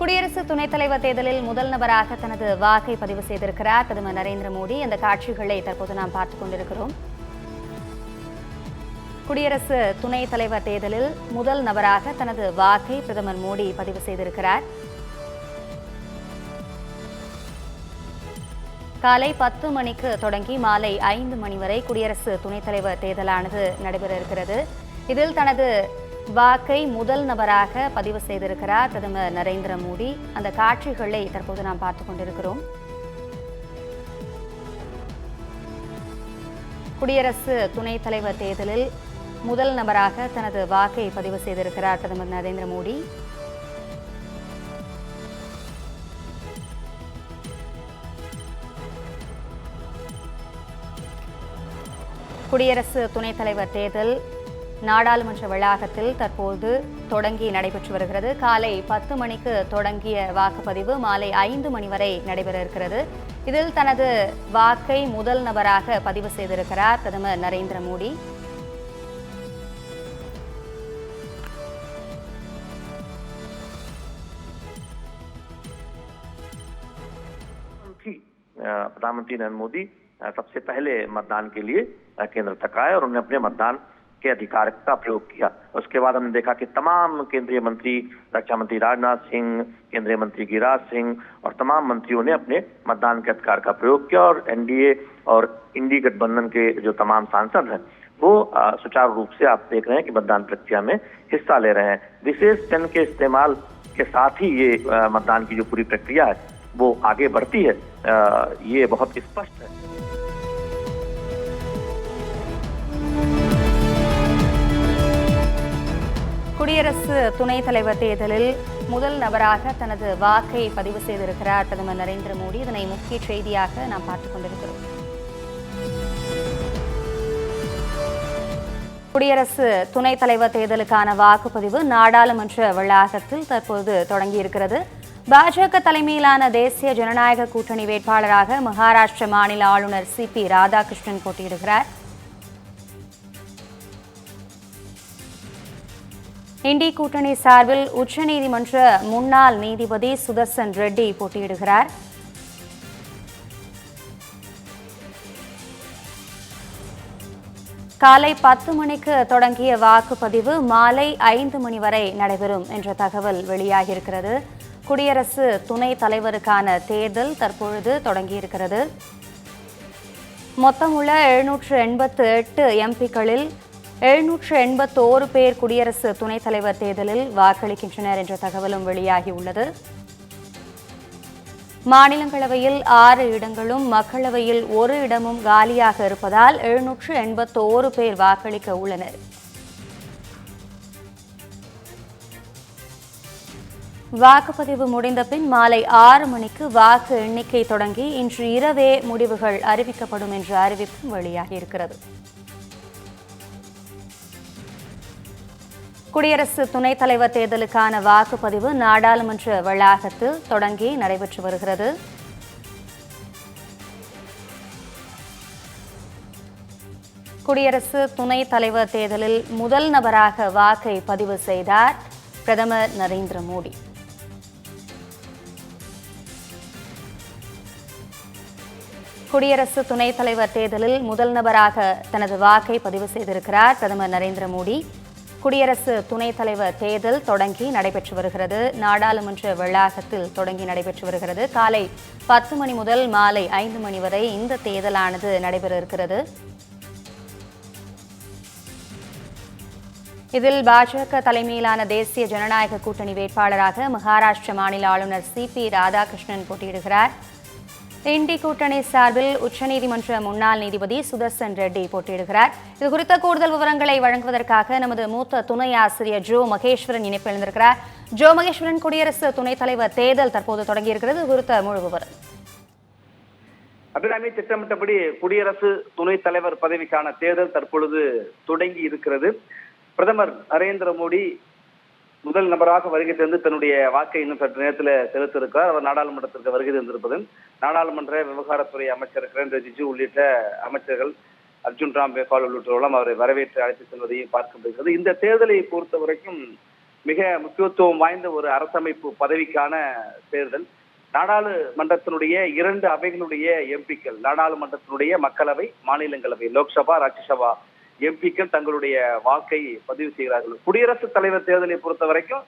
குடியரசு துணைத் தலைவர் தேர்தலில் முதல் நபராக தனது வாக்கை பதிவு செய்திருக்கிறார். பிரதமர் நரேந்திர மோடி அந்த காட்சிகளை தற்போது நாம் பார்த்துக் கொண்டிருக்கிறோம். குடியரசு துணைத் தலைவர் தேர்தலில் முதல் நபராக தனது வாக்கை பிரதமர் மோடி பதிவு செய்திருக்கிறார். காலை பத்து மணிக்கு தொடங்கி மாலை ஐந்து மணி வரை குடியரசு துணைத் தலைவர் தேர்தலானது நடைபெற இருக்கிறது. இதில் தனது வாக்கை முதல் நபராக பதிவு செய்திருக்கிறார் பிரதமர் நரேந்திர மோடி. அந்த காட்சிகளை தற்போது நாம் பார்த்துக் கொண்டிருக்கிறோம். குடியரசு துணைத் தலைவர் தேர்தலில் முதல் நபராக தனது வாக்கை பதிவு செய்திருக்கிறார் பிரதமர் நரேந்திர மோடி. குடியரசு துணைத் தலைவர் தேர்தல் நாடாளுமன்ற வளாகத்தில் தற்போது தொடங்கி நடைபெற்று வருகிறது காலை பத்து மணிக்கு தொடங்கிய வாக்குப்பதிவு மாலை ஐந்து மணி வரை நடைபெற இருக்கிறது இதில் தனது வாக்கை முதல் நபராக பதிவு செய்திருக்கிறார் பிரதமர் நரேந்திர மோடி थी अ, प्रधानमंत्री नरेंद्र मोदी अ, सबसे पहले मतदान के लिए अ, केंद्र तक आए और उन्होंने अपने मतदान के अधिकार का प्रयोग किया। उसके बाद हमने देखा कि तमाम केंद्रीय मंत्री, रक्षा मंत्री राजनाथ सिंह, केंद्रीय मंत्री गिरिराज सिंह और तमाम मंत्रियों ने अपने मतदान के अधिकार का प्रयोग किया और एनडीए और इंडी गठबंधन के जो तमाम सांसद हैं, वो सुचारू रूप से आप देख रहे हैं कि मतदान प्रक्रिया में हिस्सा ले रहे हैं। विशेष पेन के इस्तेमाल के साथ ही ये मतदान की जो पूरी प्रक्रिया है, वो आगे बढ़ती है। ये बहुत स्पष्ट है। குடியரசு துணைத் தலைவர் தேர்தலில் முதல் நபராக தனது வாக்கை பதிவு செய்திருக்கிறார் பிரதமர் நரேந்திர மோடி. இதனை முக்கிய செய்தியாக நாம் பார்த்துக் கொண்டிருக்கிறோம். குடியரசு துணைத் தலைவர் தேர்தலுக்கான வாக்குப்பதிவு நாடாளுமன்ற வளாகத்தில் தற்போது தொடங்கியிருக்கிறது. பாஜக தலைமையிலான தேசிய ஜனநாயக கூட்டணி வேட்பாளராக மகாராஷ்டிர மாநில ஆளுநர் சி பி ராதாகிருஷ்ணன் போட்டியிடுகிறார். இண்டி கூட்டணி சார்பில் உச்சநீதிமன்ற முன்னாள் நீதிபதி சுதர்சன் ரெட்டி போட்டியிடுகிறார். காலை பத்து மணிக்கு தொடங்கிய வாக்குப்பதிவு மாலை ஐந்து மணி வரை நடைபெறும் என்ற தகவல் வெளியாகியிருக்கிறது. குடியரசு துணைத் தலைவருக்கான தேர்தல் தற்பொழுது தொடங்கியிருக்கிறது. மொத்தமுள்ள எழுநூற்று எண்பத்து எட்டு எம்பிக்களில் எழுநூற்று எண்பத்தோரு பேர் குடியரசு துணைத் தலைவர் தேர்தலில் வாக்களிக்கின்றனர் என்ற தகவலும் வெளியாகியுள்ளது. மாநிலங்களவையில் ஆறு இடங்களும் மக்களவையில் ஒரு இடமும் காலியாக இருப்பதால் எழுநூற்று எண்பத்தோரு பேர் வாக்களிக்க உள்ளனர். வாக்குப்பதிவு முடிந்த பின் மாலை ஆறு மணிக்கு வாக்கு எண்ணிக்கை தொடங்கி இன்று இரவே முடிவுகள் அறிவிக்கப்படும் என்ற அறிவிப்பும் வெளியாகியிருக்கிறது. குடியரசு துணைத் தலைவர் தேர்தலுக்கான வாக்குப்பதிவு நாடாளுமன்ற வளாகத்தில் தொடங்கி நடைபெற்று வருகிறது. குடியரசு துணைத் தலைவர் தேர்தலில் முதல் நபராக வாக்கை பதிவு செய்தார் பிரதமர் நரேந்திர மோடி. குடியரசு துணைத் தலைவர் தேர்தலில் முதல் நபராக தனது வாக்கை பதிவு செய்திருக்கிறார் பிரதமர் நரேந்திர மோடி. குடியரசு துணைத் தலைவர் தேர்தல் தொடங்கி நடைபெற்று வருகிறது. நாடாளுமன்ற வளாகத்தில் தொடங்கி நடைபெற்று வருகிறது. காலை பத்து மணி முதல் மாலை ஐந்து மணி வரை இந்த தேர்தலானது நடைபெற இருக்கிறது. இதில் பாஜக தலைமையிலான தேசிய ஜனநாயக கூட்டணி வேட்பாளராக மகாராஷ்டிர மாநில ஆளுநர் சி பி ராதாகிருஷ்ணன் போட்டியிடுகிறார். இண்டி கூட்டணி சார்பில் உச்சநீதிமன்ற முன்னாள் நீதிபதி சுதர்சன் ரெட்டி போட்டியிடுகிறார். இது குறித்த கூடுதல் விவரங்களை வழங்குவதற்காக நமது மூத்த துணை ஆசிரியர் ஜோ மகேஸ்வரன் இணைப்பிழந்திருக்கிறார் ஜோ மகேஸ்வரன் குடியரசு துணைத் தலைவர் தேர்தல் தற்போது தொடங்கியிருக்கிறது. குறித்த முழு விவரம். அபிராமி திட்டமிட்டபடி குடியரசு துணைத் தலைவர் பதவிக்கான தேர்தல் தற்பொழுது தொடங்கி இருக்கிறது. பிரதமர் நரேந்திர மோடி முதல் நபராக வருகை தந்து தன்னுடைய வாக்கை இன்னும் சற்று நேரத்தில் செலுத்த இருக்கிறார் அவர் நாடாளுமன்றத்திற்கு வருகை தந்திருப்பது நாடாளுமன்ற விவகாரத்துறை அமைச்சர் கிரண் ரிஜிஜு உள்ளிட்ட அமைச்சர்கள் அர்ஜுன் ராம் மேக்வால் உள்ளிட்டவர்களும் அவரை வரவேற்று அழைத்து செல்வதையும் பார்க்க முடிகிறது. இந்த தேர்தலை பொறுத்த வரைக்கும் மிக முக்கியத்துவம் வாய்ந்த ஒரு அரசமைப்பு பதவிக்கான தேர்தல். நாடாளுமன்றத்தினுடைய இரண்டு அவைகளுடைய எம்பிக்கள் நாடாளுமன்றத்தினுடைய மக்களவை மாநிலங்களவை லோக்சபா ராஜ்யசபா எம்பிக்கள் தங்களுடைய வாக்கை பதிவு செய்கிறார்கள். குடியரசுத் தலைவர் தேர்தலை பொறுத்த வரைக்கும்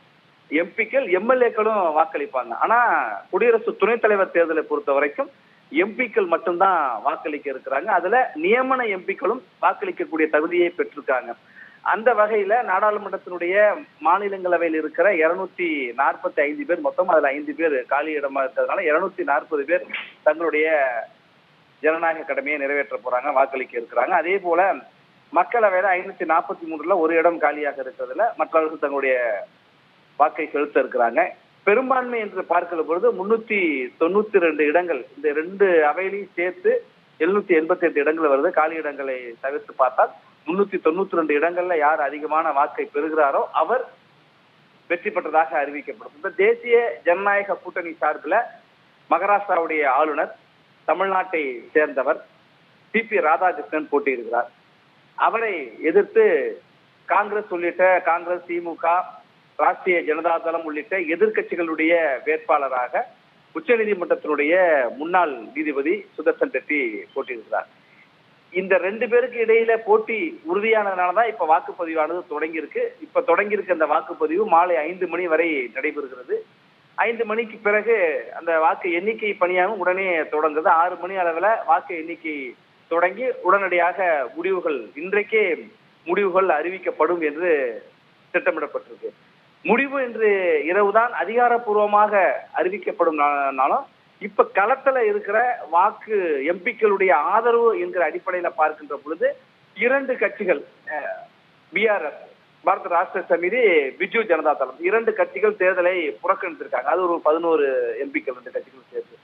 எம்பிக்கள் எம்எல்ஏக்களும் வாக்களிப்பாங்க. ஆனா குடியரசு துணைத் தலைவர் தேர்தலை பொறுத்த வரைக்கும் எம்பிக்கள் மட்டும்தான் வாக்களிக்க இருக்கிறாங்க. அதுல நியமன எம்பிக்களும் வாக்களிக்கக்கூடிய தகுதியை பெற்றிருக்காங்க. அந்த வகையில நாடாளுமன்றத்தினுடைய மாநிலங்களவையில் இருக்கிற இருநூத்தி நாற்பத்தி ஐந்து பேர் மொத்தம் அதுல ஐந்து பேர் காலி இடமா இருக்கிறதுனால இருநூத்தி நாற்பது பேர் தங்களுடைய ஜனநாயக கடமையை நிறைவேற்ற போறாங்க வாக்களிக்க இருக்கிறாங்க. அதே போல மக்களவையில ஐநூத்தி நாற்பத்தி மூன்றுல ஒரு இடம் காலியாக இருக்கிறதுல மற்றவர்கள் தங்களுடைய வாக்கை செலுத்த இருக்கிறாங்க. பெரும்பான்மை என்று பார்க்கிற பொழுது முன்னூத்தி தொண்ணூத்தி ரெண்டு இடங்கள் இந்த ரெண்டு அவையிலையும் சேர்த்து எழுநூத்தி எண்பத்தி எட்டு இடங்கள் வருது. காலி இடங்களை தவிர்த்து பார்த்தால் முன்னூத்தி தொண்ணூத்தி ரெண்டு இடங்கள்ல யார் அதிகமான வாக்கை பெறுகிறாரோ அவர் வெற்றி பெற்றதாக அறிவிக்கப்படும். இந்த தேசிய ஜனநாயக கூட்டணி சார்பில் மகாராஷ்டிராவுடைய ஆளுநர் தமிழ்நாட்டை சேர்ந்தவர் சி பி ராதாகிருஷ்ணன் போட்டியிடுகிறார். அவரை எதிர்த்து காங்கிரஸ் உள்ளிட்ட காங்கிரஸ் திமுக ராஷ்டிரிய ஜனதா தளம் உள்ளிட்ட எதிர்க்கட்சிகளுடைய வேட்பாளராக உச்சநீதிமன்றத்தினுடைய முன்னாள் நீதிபதி சுதர்சன் ரெட்டி போட்டியிருக்கிறார் இந்த ரெண்டு பேருக்கு இடையில போட்டி உறுதியானதுனாலதான் இப்ப வாக்குப்பதிவானது தொடங்கி இருக்கு இப்ப தொடங்கி இருக்க அந்த வாக்குப்பதிவு மாலை ஐந்து மணி வரை நடைபெறுகிறது. ஐந்து மணிக்கு பிறகு அந்த வாக்கு எண்ணிக்கை பணியாகவும் உடனே தொடங்குது. ஆறு மணி அளவுல வாக்கு எண்ணிக்கை தொடங்கி உடனடியாக முடிவுகள் இன்றைக்கே முடிவுகள் அறிவிக்கப்படும் என்று திட்டமிடப்பட்டிருக்கு. முடிவு என்று இரவுதான் அதிகாரப்பூர்வமாக அறிவிக்கப்படும் நாளும் இப்ப களத்துல இருக்கிற வாக்கு எம்பிக்களுடைய ஆதரவு என்கிற அடிப்படையில பார்க்கின்ற பொழுது இரண்டு கட்சிகள் பிஆர்எஸ் பாரத ராஷ்டிர சமிதி பிஜு ஜனதா தளம் இரண்டு கட்சிகள் தேர்தலை புறக்கணித்திருக்காங்க. அது ஒரு பதினோரு எம்பிக்கள் ரெண்டு கட்சிகள் சேர்த்து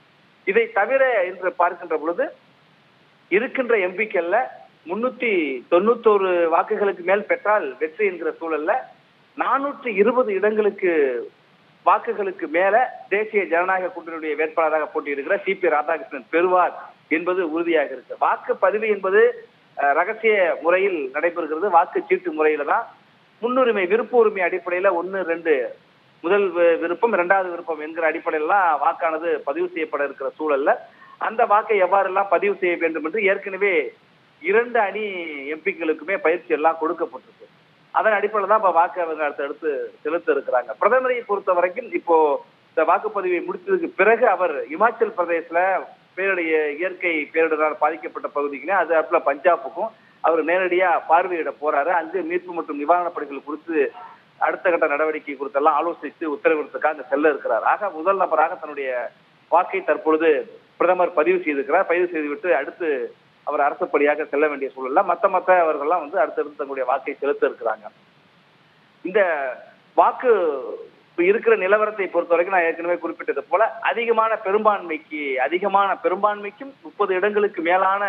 இதை தவிர என்று பார்க்கின்ற பொழுது இருக்கின்ற எம்பிக்கள்ல முன்னூத்தி தொண்ணூத்தோரு வாக்குகளுக்கு மேல் பெற்றால் வெற்றி என்கிற சூழல்ல நானூற்றி இருபது இடங்களுக்கு வாக்குகளுக்கு மேல தேசிய ஜனநாயக கூட்டணியுடைய வேட்பாளராக போட்டியிடுகிற சி பி ராதாகிருஷ்ணன் பெறுவார் என்பது உறுதியாக இருக்கு. வாக்குப்பதிவு என்பது ரகசிய முறையில் நடைபெறுகிறது. வாக்குச்சீட்டு முறையில தான். முன்னுரிமை விருப்ப உரிமை அடிப்படையில ஒன்னு ரெண்டு முதல் விருப்பம் இரண்டாவது விருப்பம் என்கிற அடிப்படையிலாம் வாக்கானது பதிவு செய்யப்பட இருக்கிற சூழல்ல அந்த வாக்கை எவ்வாறெல்லாம் பதிவு செய்ய வேண்டும் என்று ஏற்கனவே இரண்டு அணி எம்பிக்களுக்குமே பயிற்சி எல்லாம் கொடுக்கப்பட்டிருக்கு. அதன் அடிப்படையில் தான் இப்ப வாக்கு அவங்க அடுத்து அடுத்து செலுத்த இருக்கிறாங்க. பிரதமரை பொறுத்த வரைக்கும் இப்போ இந்த வாக்குப்பதிவை முடித்ததுக்கு பிறகு அவர் இமாச்சல் பிரதேசல பேரிடைய இயற்கை பேரிடரால் பாதிக்கப்பட்ட பகுதிக்குனே அது அப்பல பஞ்சாபுக்கும் அவர் நேரடியா பார்வையிட போறாரு. அங்கு மீட்பு மற்றும் நிவாரணப் பணிகள் குறித்து அடுத்த கட்ட நடவடிக்கை குறித்தெல்லாம் ஆலோசித்து உத்தரவிடுறதுக்காக செல்ல இருக்கிறார். ஆக முதல் நபராக தன்னுடைய வாக்கை தற்பொழுது பிரதமர் பதிவு செய்திருக்கிறார். பதிவு செய்துவிட்டு அடுத்து அவர் அரசுப்படியாக செல்ல வேண்டிய சூழல்ல மத்த மத்த அவர்கள்லாம் வந்து அடுத்தடுத்து தங்களுடைய வாக்கை செலுத்த இருக்கிறாங்க. இந்த வாக்கு இருக்கிற நிலவரத்தை பொறுத்த வரைக்கும் நான் ஏற்கனவே குறிப்பிட்டது போல அதிகமான பெரும்பான்மைக்கு அதிகமான பெரும்பான்மைக்கும் முப்பது இடங்களுக்கு மேலான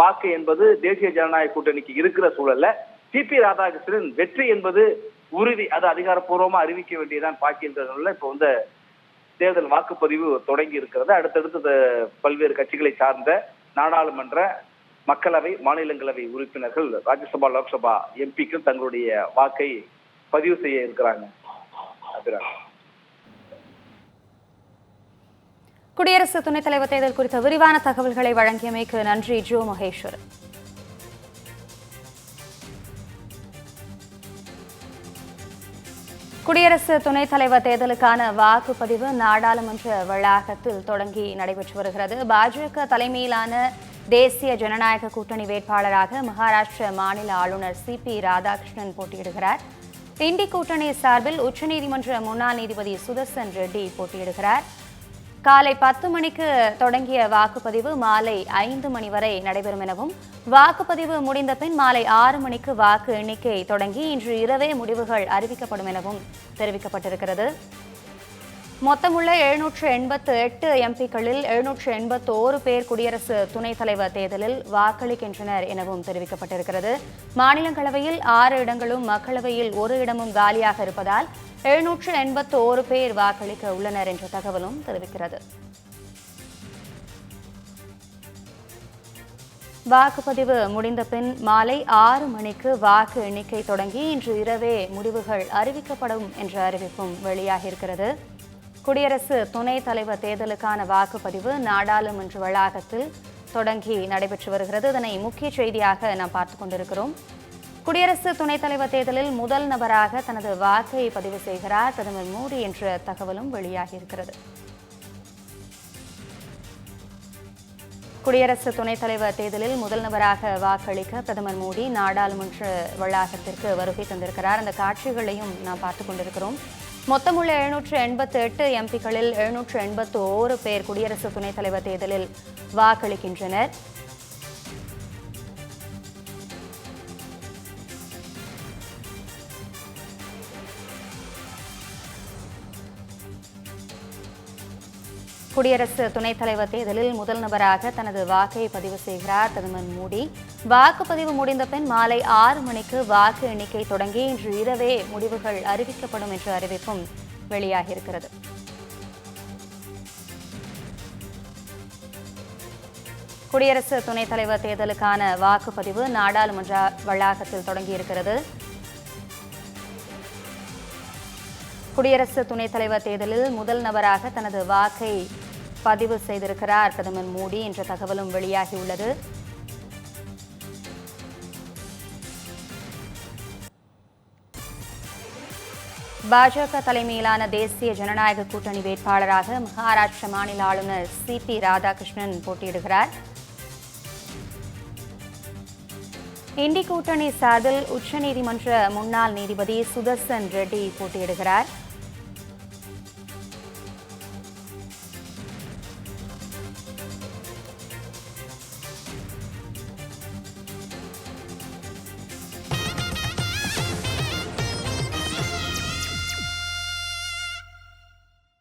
வாக்கு என்பது தேசிய ஜனநாயக கூட்டணிக்கு இருக்கிற சூழல்ல சிபி ராதாகிருஷ்ணன் வெற்றி என்பது உறுதி அது அதிகாரப்பூர்வமா அறிவிக்க வேண்டியதான் பாக்கின்றதுனால இப்போ வந்து தேர்தல் வாக்குப்பதிவு தொடங்கி இருக்கிறது. அடுத்தடுத்து பல்வேறு கட்சிகளை சார்ந்த நாடாளுமன்ற மக்களவை மாநிலங்களவை உறுப்பினர்கள் ராஜ்யசபா லோக்சபா எம்பிக்கள் தங்களுடைய வாக்கை பதிவு செய்ய இருக்கிறாங்க. குடியரசு துணைத் தலைவர் தேர்தல் குறித்த விரிவான தகவல்களை வழங்கியமைக்கு நன்றி. ஜோ மகேஸ்வரன். குடியரசு துணைத் தலைவர் தேர்தலுக்கான வாக்குப்பதிவு நாடாளுமன்ற வளாகத்தில் தொடங்கி நடைபெற்று வருகிறது. பாஜக தலைமையிலான தேசிய ஜனநாயக கூட்டணி வேட்பாளராக மகாராஷ்டிர மாநில ஆளுநர் சி பி ராதாகிருஷ்ணன் போட்டியிடுகிறார். இண்டி கூட்டணி சார்பில் உச்சநீதிமன்ற முன்னாள் நீதிபதி சுதர்சன் ரெட்டி போட்டியிடுகிறார். காலை பத்து மணிக்கு தொடங்கிய வாக்குப்பதிவு மாலை ஐந்து மணி வரை நடைபெறும் எனவும் வாக்குப்பதிவு முடிந்த பின் மாலை ஆறு மணிக்கு வாக்கு எண்ணிக்கை தொடங்கி இன்று இரவே முடிவுகள் அறிவிக்கப்படும் எனவும் தெரிவிக்கப்பட்டிருக்கிறது. மொத்தமுள்ள எழுநூற்று எண்பத்து எட்டு எம்பிக்களில் எழுநூற்று எண்பத்தோரு பேர் குடியரசு துணைத் தலைவர் தேர்தலில் வாக்களிக்கின்றனர் எனவும் தெரிவிக்கப்பட்டிருக்கிறது. மாநிலங்களவையில் ஆறு இடங்களும் மக்களவையில் ஒரு இடமும் காலியாக இருப்பதால் எழுநூற்று எண்பத்தோரு பேர் வாக்களிக்க உள்ளனர் என்ற தகவலும் தெரிவிக்கிறது. வாக்குப்பதிவு முடிந்த பின் மாலை ஆறு மணிக்கு வாக்கு எண்ணிக்கை தொடங்கி இன்று இரவே முடிவுகள் அறிவிக்கப்படும் என்ற அறிவிப்பும் வெளியாகியிருக்கிறது. குடியரசு துணைத் தலைவர் தேர்தலுக்கான வாக்குப்பதிவு நாடாளுமன்ற வளாகத்தில் தொடங்கி நடைபெற்று வருகிறது. இதனை முக்கிய செய்தியாக நாம் பார்த்து கொண்டிருக்கிறோம். குடியரசு துணைத் தலைவர் தேர்தலில் முதல் நபராக தனது வாக்கை பதிவு செய்கிறார். பிரதமர் மோடி என்ற தகவலும் வெளியாகியிருக்கிறது. குடியரசு துணைத் தலைவர் தேர்தலில் முதல் நபராக வாக்களிக்க பிரதமர் மோடி நாடாளுமன்ற வளாகத்திற்கு வருகை தந்திருக்கிறார். அந்த காட்சிகளையும் நாம் பார்த்து கொண்டிருக்கிறோம். மொத்தமுள்ள எழுநூற்று எண்பத்து எட்டு எம்பிக்களில் எழுநூற்று எண்பத்து ஓரு பேர் குடியரசு துணைத் தலைவர் தேர்தலில் வாக்களிக்கின்றனர். குடியரசு துணைத் தலைவர் தேர்தலில் முதல் நபராக தனது வாக்கை பதிவு செய்கிறார் பிரதமர் மோடி. வாக்குப்பதிவு முடிந்த பின் மாலை ஆறு மணிக்கு வாக்கு எண்ணிக்கை தொடங்கி இன்று இரவே முடிவுகள் அறிவிக்கப்படும் என்ற அறிவிப்பும் வெளியாகியிருக்கிறது. குடியரசு துணைத் தலைவர் தேர்தலுக்கான வாக்குப்பதிவு நாடாளுமன்ற வளாகத்தில் தொடங்கியிருக்கிறது. குடியரசு துணைத் தலைவர் தேர்தலில் முதல் நபராக தனது வாக்கை பதிவு செய்திருக்கிறார். பிரதமர் மோடி என்ற தகவலும் வெளியாகியுள்ளது. பாஜக தலைமையிலான தேசிய ஜனநாயக கூட்டணி வேட்பாளராக மகாராஷ்டிர மாநில ஆளுநர் சி பி ராதாகிருஷ்ணன் போட்டியிடுகிறார். இண்டி கூட்டணி சார்பில் உச்சநீதிமன்ற முன்னாள் நீதிபதி சுதர்சன் ரெட்டி போட்டியிடுகிறார்.